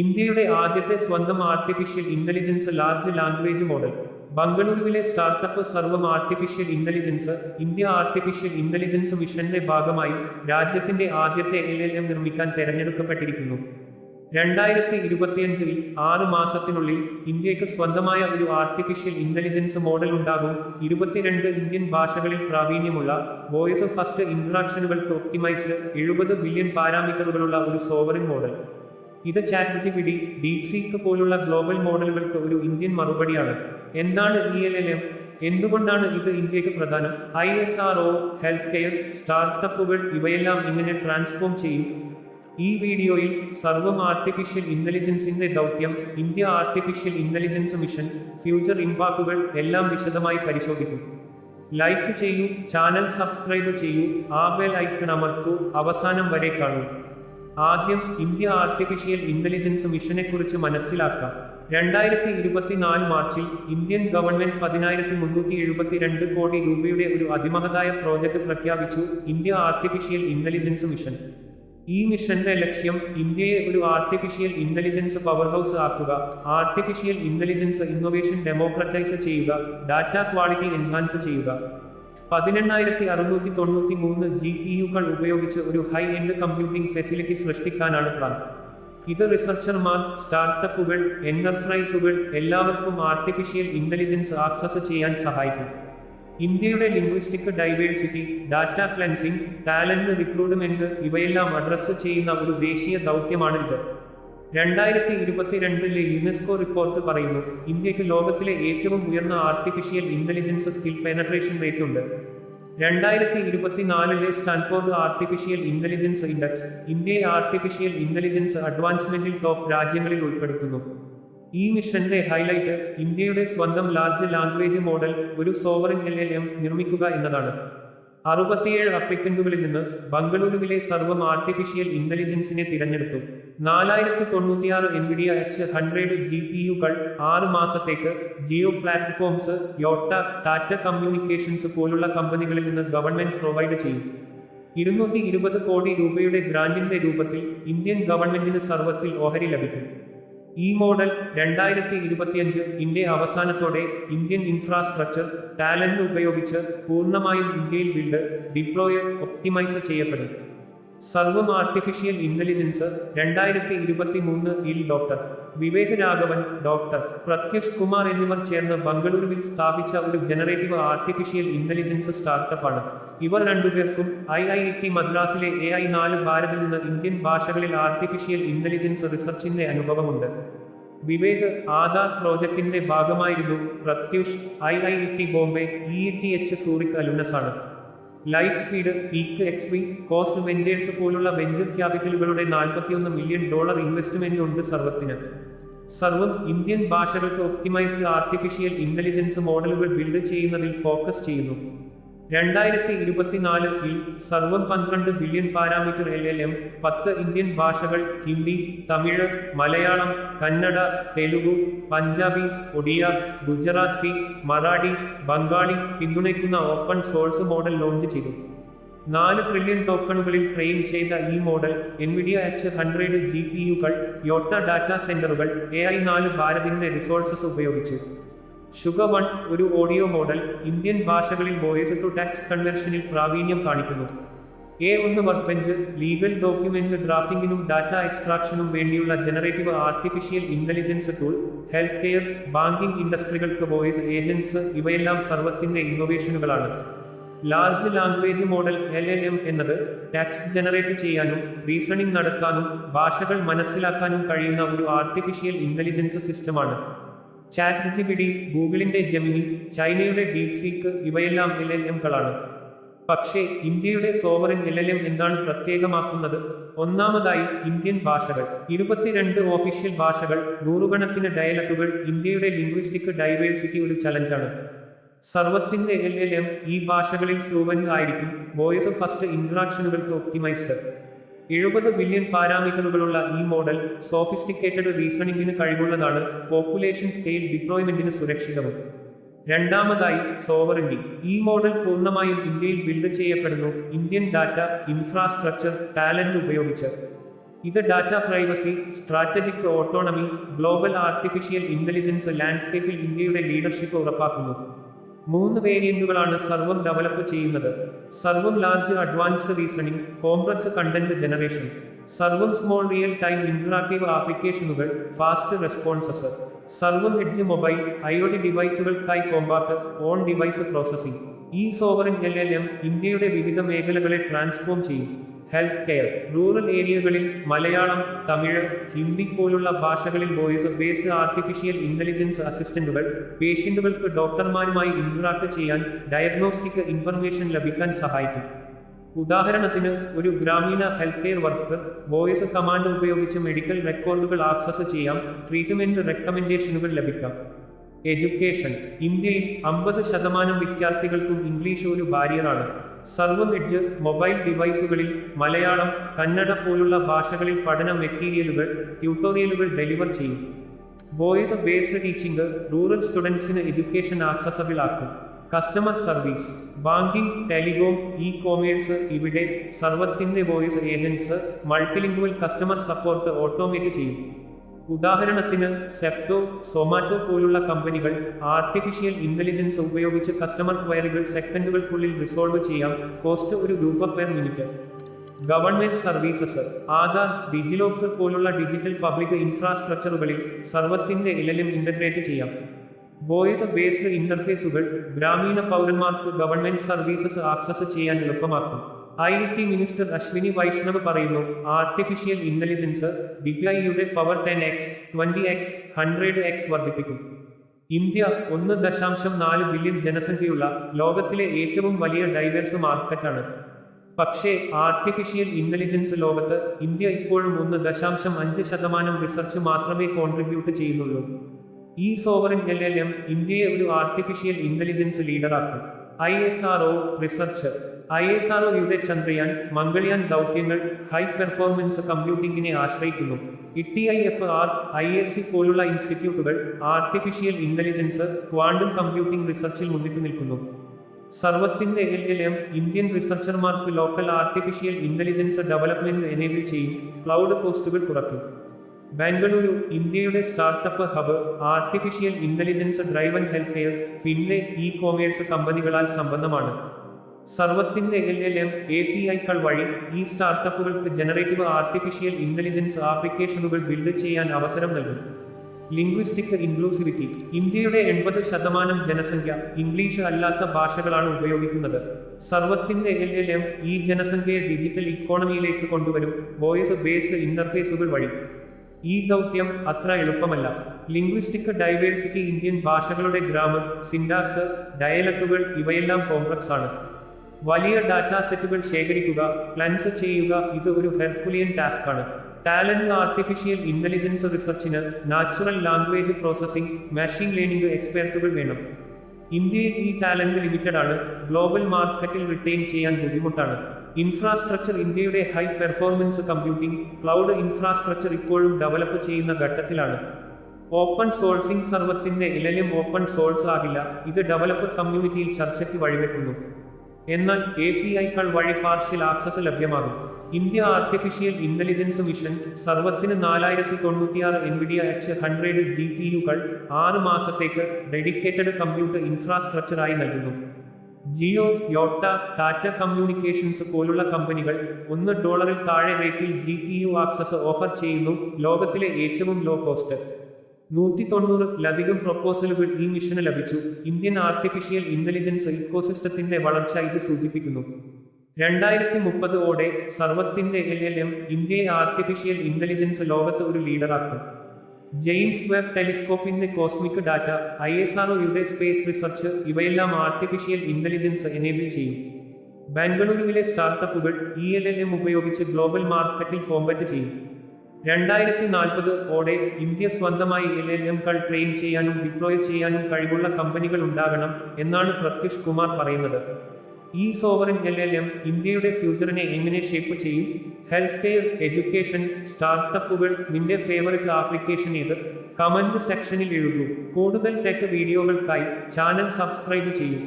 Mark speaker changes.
Speaker 1: ഇന്ത്യയുടെ ആദ്യത്തെ സ്വന്തം artificial intelligence large language model ബംഗളൂരുവിലെ startup Sarvam artificial intelligence India artificial intelligence മിഷന്റെ ഭാഗമായി രാജ്യത്തിന്റെ ആദ്യത്തെ എൽ എൽ എം നിർമ്മിക്കാൻ തെരഞ്ഞെടുക്കപ്പെട്ടിരിക്കുന്നു. രണ്ടായിരത്തി ഇരുപത്തിയഞ്ചിൽ ആറ് മാസത്തിനുള്ളിൽ ഇന്ത്യയ്ക്ക് സ്വന്തമായ ഒരു ആർട്ടിഫിഷ്യൽ ഇന്റലിജൻസ് മോഡൽ ഉണ്ടാകും. ഇരുപത്തിരണ്ട് ഇന്ത്യൻ ഭാഷകളിൽ പ്രാവീണ്യമുള്ള വോയിസ് ഫസ്റ്റ് ഇന്ററാക്ഷനുകൾക്ക് ഒപ്റ്റിമൈസ്ഡ് എഴുപത് ബില്യൺ പാരാമീറ്ററുകളുള്ള ഒരു സോവറിൻ മോഡൽ ഇത് ചാറ്റ് ജിപിടി ഡീപ്സീക്ക് പോലുള്ള ഗ്ലോബൽ മോഡലുകൾക്ക് ഒരു ഇന്ത്യൻ മറുപടിയാണ്. എന്താണ് ഇ എൽ എൽ എം എന്തുകൊണ്ടാണ് ഇത് ഇന്ത്യയ്ക്ക് പ്രധാനം? I S R O health care സ്റ്റാർട്ടപ്പുകൾ ഇവയെല്ലാം ഇങ്ങനെ ട്രാൻസ്ഫോം ചെയ്യും? ഈ വീഡിയോയിൽ സർവം ആർട്ടിഫിഷ്യൽ ഇന്റലിജൻസിന്റെ ദൗത്യം India artificial intelligence mission future ഇമ്പാക്റ്റുകൾ എല്ലാം വിശദമായി പരിശോധിക്കും. ലൈക്ക് ചെയ്യൂ ചാനൽ സബ്സ്ക്രൈബ് ചെയ്യൂ ആ ബെൽ ഐക്കൺ അമർത്തൂ അവസാനം വരെ കാണൂ. ആദ്യം ഇന്ത്യ ആർട്ടിഫിഷ്യൽ ഇന്റലിജൻസ് മിഷനെ കുറിച്ച് മനസ്സിലാക്കാം. രണ്ടായിരത്തി ഇരുപത്തിനാല് മാർച്ചിൽ ഇന്ത്യൻ ഗവൺമെന്റ് പതിനായിരത്തി മുന്നൂറ്റി എഴുപത്തിരണ്ട് കോടി രൂപയുടെ ഒരു അതിമഹതായ പ്രോജക്ട് പ്രഖ്യാപിച്ചു ഇന്ത്യ ആർട്ടിഫിഷ്യൽ ഇന്റലിജൻസ് മിഷൻ ഈ മിഷന്റെ ലക്ഷ്യം ഇന്ത്യയെ ഒരു ആർട്ടിഫിഷ്യൽ ഇന്റലിജൻസ് പവർ ഹൗസ് ആക്കുക. ആർട്ടിഫിഷ്യൽ ഇന്റലിജൻസ് ഇന്നൊവേഷൻ ഡെമോക്രറ്റൈസ് ചെയ്യുക. ഡാറ്റ ക്വാളിറ്റി എൻഹാൻസ് ചെയ്യുക. പതിനെണ്ണായിരത്തി അറുന്നൂറ്റി തൊണ്ണൂറ്റി മൂന്ന് ജി പി യുകൾ ഉപയോഗിച്ച് ഒരു ഹൈ എൻഡ് കമ്പ്യൂട്ടിംഗ് ഫെസിലിറ്റി സൃഷ്ടിക്കാനാണ് പ്ലാൻ. ഇത് റിസർച്ചർമാർ സ്റ്റാർട്ടപ്പുകൾ എന്റർപ്രൈസുകൾ എല്ലാവർക്കും ആർട്ടിഫിഷ്യൽ ഇന്റലിജൻസ് ആക്സസ് ചെയ്യാൻ സഹായിക്കും. ഇന്ത്യയുടെ linguistic diversity data cleansing talent recruitment ഇവയെല്ലാം അഡ്രസ്സ് ചെയ്യുന്ന ഒരു ദേശീയ ദൗത്യമാണ് ഇത് രണ്ടായിരത്തി ഇരുപത്തിരണ്ടിലെ യുനെസ്കോ റിപ്പോർട്ട് പറയുന്നു ഇന്ത്യയ്ക്ക് ലോകത്തിലെ ഏറ്റവും ഉയർന്ന artificial intelligence skill penetration rate ഉണ്ട്. രണ്ടായിരത്തി ഇരുപത്തിനാലിലെ സ്റ്റാൻഫോർഡ് ആർട്ടിഫിഷ്യൽ ഇന്റലിജൻസ് ഇൻഡെക്സ് ഇന്ത്യയെ ആർട്ടിഫിഷ്യൽ ഇന്റലിജൻസ് അഡ്വാൻസ്മെന്റിൽ ടോപ്പ് രാജ്യങ്ങളിൽ ഉൾപ്പെടുത്തുന്നു. ഈ മിഷന്റെ ഹൈലൈറ്റ് ഇന്ത്യയുടെ സ്വന്തം ലാർജ് ലാംഗ്വേജ് മോഡൽ ഒരു സോവറിൻ എൽ നിർമ്മിക്കുക എന്നതാണ്. അറുപത്തിയേഴ് അപ്ലിക്കന്റുകളിൽ നിന്ന് ബംഗളൂരുവിലെ സർവം ആർട്ടിഫിഷ്യൽ ഇന്റലിജൻസിനെ തിരഞ്ഞെടുത്തു. നാലായിരത്തി തൊണ്ണൂറ്റിയാറ് Nvidia H hundred G P യുകൾ ആറ് മാസത്തേക്ക് ജിയോ പ്ലാറ്റ്ഫോംസ് യോട്ട ടാറ്റ കമ്മ്യൂണിക്കേഷൻസ് പോലുള്ള കമ്പനികളിൽ നിന്ന് ഗവൺമെന്റ് പ്രൊവൈഡ് ചെയ്യും. ഇരുന്നൂറ്റി ഇരുപത് കോടി രൂപയുടെ ഗ്രാന്റിന്റെ രൂപത്തിൽ ഇന്ത്യൻ ഗവൺമെന്റിന് സർവത്തിൽ ഓഹരി ലഭിക്കും. ഈ മോഡൽ രണ്ടായിരത്തി ഇരുപത്തിയഞ്ച് ഇന്ത്യ അവസാനത്തോടെ ഇന്ത്യൻ ഇൻഫ്രാസ്ട്രക്ചർ ടാലന്റ് ഉപയോഗിച്ച് പൂർണമായും ഇന്ത്യയിൽ ബിൽഡ് ഡിപ്ലോയ് ഒപ്റ്റിമൈസ് ചെയ്യപ്പെടും. സർവം ആർട്ടിഫിഷ്യൽ ഇന്റലിജൻസ് രണ്ടായിരത്തി ഇരുപത്തി മൂന്ന് ഇൽ ഡോക്ടർ വിവേക് രാഘവൻ ഡോക്ടർ പ്രത്യുഷ് കുമാർ എന്നിവർ ചേർന്ന് ബംഗളൂരുവിൽ സ്ഥാപിച്ച ഒരു ജനറേറ്റീവ് ആർട്ടിഫിഷ്യൽ ഇന്റലിജൻസ് സ്റ്റാർട്ടപ്പാണ്. ഇവർ രണ്ടുപേർക്കും ഐ ഐ ടി മദ്രാസിലെ എ ഐ നാല് ഭാരതിൽ നിന്ന് ഇന്ത്യൻ ഭാഷകളിൽ ആർട്ടിഫിഷ്യൽ ഇന്റലിജൻസ് റിസർച്ചിന്റെ അനുഭവമുണ്ട്. വിവേക് ആധാർ പ്രോജക്റ്റിന്റെ ഭാഗമായിരുന്നു Pratyush I I T Bombay E T H Zurich alumnus ആണ്. Light speed peak XP Khosla ventures പോലുള്ള വെഞ്ചർ ക്യാപിറ്റലുകളുടെ നാൽപ്പത്തിയൊന്ന് മില്യൺ ഡോളർ ഇൻവെസ്റ്റ്മെന്റ് ഉണ്ട് സർവത്തിന്. സർവം ഇന്ത്യൻ ഭാഷകൾക്ക് ഒപ്റ്റിമൈസ്ഡ് ആർട്ടിഫിഷ്യൽ ഇന്റലിജൻസ് മോഡലുകൾ ബിൽഡ് ചെയ്യുന്നതിൽ ഫോക്കസ് ചെയ്യുന്നു. രണ്ടായിരത്തി ഇരുപത്തിനാലിൽ സർവം പന്ത്രണ്ട് billion parameter L L M പത്ത് ഇന്ത്യൻ ഭാഷകൾ ഹിന്ദി തമിഴ് മലയാളം കന്നഡ തെലുഗു പഞ്ചാബി ഒഡിയ ഗുജറാത്തി മറാഠി ബംഗാളി പിന്തുണയ്ക്കുന്ന ഓപ്പൺ സോഴ്സ് മോഡൽ ലോഞ്ച് ചെയ്തു. നാല് ട്രില്യൺ ടോക്കണുകളിൽ ട്രെയിൻ ചെയ്ത ഈ model Nvidia H hundred G P യുകൾ Yotta data സെന്ററുകൾ എ ഐ നാല് ഭാരതിന്റെ റിസോഴ്സസ് ഉപയോഗിച്ചു. ഷുഗ വൺ ഒരു ഓഡിയോ മോഡൽ ഇന്ത്യൻ ഭാഷകളിൽ വോയിസ് ടു ടെക്സ്റ്റ് കൺവെർഷനിൽ പ്രാവീണ്യം കാണിക്കുന്നു. എ ഒന്ന് വർക്ക് ബെഞ്ച് ലീഗൽ ഡോക്യുമെന്റ് ഡ്രാഫ്റ്റിംഗിനും ഡാറ്റ എക്സ്ട്രാക്ഷനും വേണ്ടിയുള്ള generative artificial intelligence tool health care banking ഇൻഡസ്ട്രികൾക്ക് voice agents ഇവയെല്ലാം സർവത്തിന്റെ ഇന്നോവേഷനുകളാണ് large language model L L M എന്നത് ടെക്സ്റ്റ് ജനറേറ്റ് ചെയ്യാനും റീസണിംഗ് നടത്താനും ഭാഷകൾ മനസ്സിലാക്കാനും കഴിയുന്ന ഒരു ആർട്ടിഫിഷ്യൽ ഇന്റലിജൻസ് സിസ്റ്റമാണ് ചാറ്റ് ജിപിടി ഗൂഗിളിന്റെ ജമിനി ചൈനയുടെ ഡീപ് സീക്ക് ഇവയെല്ലാം എൽ പക്ഷേ ഇന്ത്യയുടെ സോവറിൻ എം എന്താണ് പ്രത്യേകമാക്കുന്നത്? ഒന്നാമതായി ഇന്ത്യൻ ഭാഷകൾ. ഇരുപത്തിരണ്ട് ഓഫീഷ്യൽ ഭാഷകൾ നൂറുകണക്കിന് ഡയലക്റ്റുകൾ ഇന്ത്യയുടെ ലിംഗ്വിസ്റ്റിക് ഡൈവേഴ്സിറ്റി ഒരു ചലഞ്ചാണ് സർവത്തിന്റെ എൽ എൽ എം ഈ ഭാഷകളിൽ ഫ്ലൂവൻ ആയിരിക്കും. വോയിസ് ഫസ്റ്റ് ഇന്ററാക്ഷനുകൾക്ക് ഒപ്റ്റിമൈസ്ഡ് എഴുപത് ബില്യൺ പാരാമീറ്ററുകളുള്ള ഈ മോഡൽ സോഫിസ്റ്റിക്കേറ്റഡ് റീസണിംഗിന് കഴിവുള്ളതാണ് പോപ്പുലേഷൻ സ്കെയിൽ ഡിപ്ലോയ്മെന്റിന് സുരക്ഷിതവും. രണ്ടാമതായി സോവറിറ്റി ഈ മോഡൽ പൂർണമായും ഇന്ത്യയിൽ ബിൽഡ് ചെയ്യപ്പെടുന്നു ഇന്ത്യൻ ഡാറ്റ ഇൻഫ്രാസ്ട്രക്ചർ ടാലന്റ് ഉപയോഗിച്ച്. ഇത് data privacy strategic autonomy global artificial intelligence ലാൻഡ്സ്കേപ്പിൽ ഇന്ത്യയുടെ ലീഡർഷിപ്പ് ഉറപ്പാക്കുന്നു. മൂന്ന് വേരിയന്റുകളാണ് സർവം ഡെവലപ്പ് ചെയ്യുന്നത്. Sarvam large advanced reasoning complex content generation Sarvam small real time interactive ആപ്ലിക്കേഷനുകൾ fast responses Sarvam edge mobile I O IoT ഡിവൈസുകൾക്കായി compact on device processing ഈ sovereign L L M ഇന്ത്യയുടെ വിവിധ മേഖലകളെ ട്രാൻസ്ഫോം ചെയ്യും. ഹെൽത്ത് കെയർ റൂറൽ ഏരിയകളിൽ മലയാളം തമിഴ് ഹിന്ദി പോലുള്ള ഭാഷകളിൽ voice based artificial intelligence അസിസ്റ്റന്റുകൾ പേഷ്യന്റുകൾക്ക് ഡോക്ടർമാരുമായി ഇന്ററാക്ട് ചെയ്യാൻ ഡയഗ്നോസ്റ്റിക് ഇൻഫർമേഷൻ ലഭിക്കാൻ സഹായിക്കും. ഉദാഹരണത്തിന് ഒരു ഗ്രാമീണ health care worker voice command ഉപയോഗിച്ച് മെഡിക്കൽ റെക്കോർഡുകൾ ആക്സസ് ചെയ്യാം ട്രീറ്റ്മെന്റ് റെക്കമെൻഡേഷനുകൾ ലഭിക്കാം. എഡ്യൂക്കേഷൻ ഇന്ത്യയിൽ അമ്പത് ശതമാനം വിദ്യാർത്ഥികൾക്കും ഇംഗ്ലീഷ് ഒരു ബാരിയറാണ് സർവം എഡ്ജ് മൊബൈൽ ഡിവൈസുകളിൽ മലയാളം കന്നഡ പോലുള്ള ഭാഷകളിൽ പഠന മെറ്റീരിയലുകൾ ട്യൂട്ടോറിയലുകൾ ഡെലിവർ ചെയ്യും. വോയിസ് ബേസ്ഡ് ടീച്ചിങ് റൂറൽ സ്റ്റുഡൻസിന് എഡ്യൂക്കേഷൻ ആക്സസബിൾ ആക്കും. Customer service banking telecom ecommerce ഇവിടെ സർവത്തിന്റെ voice agents multilingual customer support automate ചെയ്യും. ഉദാഹരണത്തിന് സെപ്റ്റോ സൊമാറ്റോ പോലുള്ള കമ്പനികൾ ആർട്ടിഫിഷ്യൽ ഇന്റലിജൻസ് ഉപയോഗിച്ച് കസ്റ്റമർ ക്വയറികൾ സെക്കൻഡുകൾക്കുള്ളിൽ റിസോൾവ് ചെയ്യാം കോസ്റ്റ് ഒരു രൂപ per minute government services Aadhaar DigiLocker പോലുള്ള ഡിജിറ്റൽ പബ്ലിക് ഇൻഫ്രാസ്ട്രക്ചറുകളിൽ സർവത്തിന്റെ ഇലലും ഇന്റഗ്രേറ്റ് ചെയ്യാം. വോയിസ് ബേസ്ഡ് ഇന്റർഫേസുകൾ ഗ്രാമീണ പൗരന്മാർക്ക് ഗവൺമെന്റ് സർവീസസ് ആക്സസ് ചെയ്യാൻ എളുപ്പമാക്കും. I T minister Ashwini Vaishnaw പറയുന്നു artificial intelligence ഡിപിഐയുടെ power ten X twenty X hundred X വർദ്ധിപ്പിക്കും. ഇന്ത്യ ഒന്ന് ദശാംശം നാല് ബില്യൺ ജനസംഖ്യയുള്ള ലോകത്തിലെ ഏറ്റവും വലിയ ഡൈവേഴ്സ് മാർക്കറ്റാണ് പക്ഷേ ആർട്ടിഫിഷ്യൽ ഇന്റലിജൻസ് ലോകത്ത് ഇന്ത്യ ഇപ്പോഴും ഒന്ന് ദശാംശം അഞ്ച് ശതമാനം റിസർച്ച് മാത്രമേ കോൺട്രിബ്യൂട്ട് ചെയ്യുന്നുള്ളൂ. ഈ സോവറിൻ എൽ എൽ എം ഇന്ത്യയെ ഒരു artificial intelligence ലീഡറാക്കും I S R O researcher. I S R ഒയുടെ ചന്ദ്രയാൻ മംഗൾയാൻ ദൗത്യങ്ങൾ ഹൈ പെർഫോമൻസ് കമ്പ്യൂട്ടിംഗിനെ ആശ്രയിക്കുന്നു. E I F R I S C പോലുള്ള ഇൻസ്റ്റിറ്റ്യൂട്ടുകൾ ആർട്ടിഫിഷ്യൽ ഇന്റലിജൻസ് ക്വാണ്ടം കമ്പ്യൂട്ടിംഗ് റിസർച്ചിൽ മുന്നിട്ട് നിൽക്കുന്നു. സർവത്തിന്റെ L L M Indian റിസർച്ചർമാർക്ക് local artificial intelligence development enable ചെയ്യും. ക്ലൗഡ് കോസ്റ്റുകൾ കുറയ്ക്കും. ബാംഗ്ലൂരു ഇന്ത്യയുടെ startup hub artificial intelligence driven health care Finlay E commerce കമ്പനികളാൽ സമ്പന്നമാണ് സർവത്തിന്റെ L L M A P ഐകൾ വഴി ഈ സ്റ്റാർട്ടപ്പുകൾക്ക് ജനറേറ്റീവ് ആർട്ടിഫിഷ്യൽ ഇന്റലിജൻസ് ആപ്ലിക്കേഷനുകൾ ബിൽഡ് ചെയ്യാൻ അവസരം നൽകും ലിംഗ്വിസ്റ്റിക് ഇൻക്ലൂസിവിറ്റി ഇന്ത്യയുടെ എൺപത് ശതമാനം ജനസംഖ്യ ഇംഗ്ലീഷ് അല്ലാത്ത ഭാഷകളാണ് ഉപയോഗിക്കുന്നത്. സർവത്തിന്റെ എൽ എൽ എം ഈ ജനസംഖ്യയെ ഡിജിറ്റൽ ഇക്കോണമിയിലേക്ക് കൊണ്ടുവരും വോയിസ് ബേസ്ഡ് ഇന്റർഫേസുകൾ വഴി. ഈ ദൗത്യം അത്ര എളുപ്പമല്ല. ലിംഗ്വിസ്റ്റിക് ഡൈവേഴ്സിറ്റി ഇന്ത്യൻ ഭാഷകളുടെ ഗ്രാമർ സിൻഡാക്സ് ഡയലക്റ്റുകൾ ഇവയെല്ലാം കോംപ്ലക്സ് ആണ്. വലിയ ഡാറ്റാ സെറ്റുകൾ ശേഖരിക്കുക ക്ലൻസ് ചെയ്യുക ഇത് ഒരു ഹെർക്കുലിയൻ ടാസ്ക് ആണ്. Talent artificial intelligence റിസർച്ചിന് natural language processing machine learning എക്സ്പെർട്ടുകൾ വേണം. ഇന്ത്യയിൽ ഈ ടാലന്റ് ലിമിറ്റഡ് ആണ്. ഗ്ലോബൽ മാർക്കറ്റിൽ റിട്ടെയിൻ ചെയ്യാൻ ബുദ്ധിമുട്ടാണ്. ഇൻഫ്രാസ്ട്രക്ചർ ഇന്ത്യയുടെ high performance computing cloud infrastructure ഇപ്പോഴും ഡെവലപ്പ് ചെയ്യുന്ന ഘട്ടത്തിലാണ്. ഓപ്പൺ സോഴ്സിംഗ് സർവത്തിന്റെ ഇലലും ഓപ്പൺ സോഴ്സ് ആകില്ല. ഇത് ഡെവലപ്പർ കമ്മ്യൂണിറ്റിയിൽ ചർച്ചയ്ക്ക് വഴിവെക്കുന്നു. എന്നാൽ എ പി ഐകൾ വഴി പാർഷ്യൽ ആക്സസ് ലഭ്യമാകും. ഇന്ത്യ ആർട്ടിഫിഷ്യൽ ഇന്റലിജൻസ് മിഷൻ സർവത്തിന് നാലായിരത്തി തൊണ്ണൂറ്റിയാറ് Nvidia H hundred G P യുകൾ ആറ് മാസത്തേക്ക് ഡെഡിക്കേറ്റഡ് കമ്പ്യൂട്ടർ ഇൻഫ്രാസ്ട്രക്ചറായി നൽകുന്നു. ജിയോ യോട്ട ടാറ്റ കമ്മ്യൂണിക്കേഷൻസ് പോലുള്ള കമ്പനികൾ ഒന്ന് ഡോളറിൽ താഴെ റേറ്റിൽ G P U access offer ചെയ്യുന്നു ലോകത്തിലെ ഏറ്റവും ലോ കോസ്റ്റ് നൂറ്റി തൊണ്ണൂറിലധികം പ്രൊപ്പോസലുകൾ ഈ മിഷന് ലഭിച്ചു. ഇന്ത്യൻ ആർട്ടിഫിഷ്യൽ ഇന്റലിജൻസ് ഇക്കോസിസ്റ്റത്തിന്റെ വളർച്ച ഇത് സൂചിപ്പിക്കുന്നു. രണ്ടായിരത്തി മുപ്പതോടെ സർവത്തിന്റെ എൽ എൽ എം ഇന്ത്യയെ ആർട്ടിഫിഷ്യൽ ഇന്റലിജൻസ് ലോകത്ത് ഒരു ലീഡറാക്കും James Webb ടെലിസ്കോപ്പിന്റെ cosmic data I S R space research ഇവയെല്ലാം ആർട്ടിഫിഷ്യൽ ഇന്റലിജൻസ് എനേബിൾ ചെയ്യും. ബാംഗ്ലൂരുവിലെ സ്റ്റാർട്ടപ്പുകൾ ഇ എൽ എൽ എം ഉപയോഗിച്ച് ഗ്ലോബൽ മാർക്കറ്റിൽ കോമ്പറ്റ് ചെയ്യും. രണ്ടായിരത്തി നാൽപ്പത് ഓടെ ഇന്ത്യ സ്വന്തമായി എൽ എൽ എം കൾ ട്രെയിൻ ചെയ്യാനും ഡിപ്ലോയ് ചെയ്യാനും കഴിവുള്ള കമ്പനികൾ ഉണ്ടാകണം എന്നാണ് പ്രത്യുഷ് കുമാർ പറയുന്നത്. ഈ സോവറിൻ എൽ എൽ എം ഇന്ത്യയുടെ ഫ്യൂച്ചറിനെ എങ്ങനെ ഷേപ്പ് ചെയ്യും? ഹെൽത്ത് കെയർ എഡ്യൂക്കേഷൻ സ്റ്റാർട്ടപ്പുകൾ നിന്റെ ഫേവറിറ്റ് ആപ്ലിക്കേഷൻ ഏത്? കമന്റ് സെക്ഷനിൽ എഴുതൂ. കൂടുതൽ ടെക് വീഡിയോകൾക്കായി ചാനൽ സബ്സ്ക്രൈബ് ചെയ്യൂ.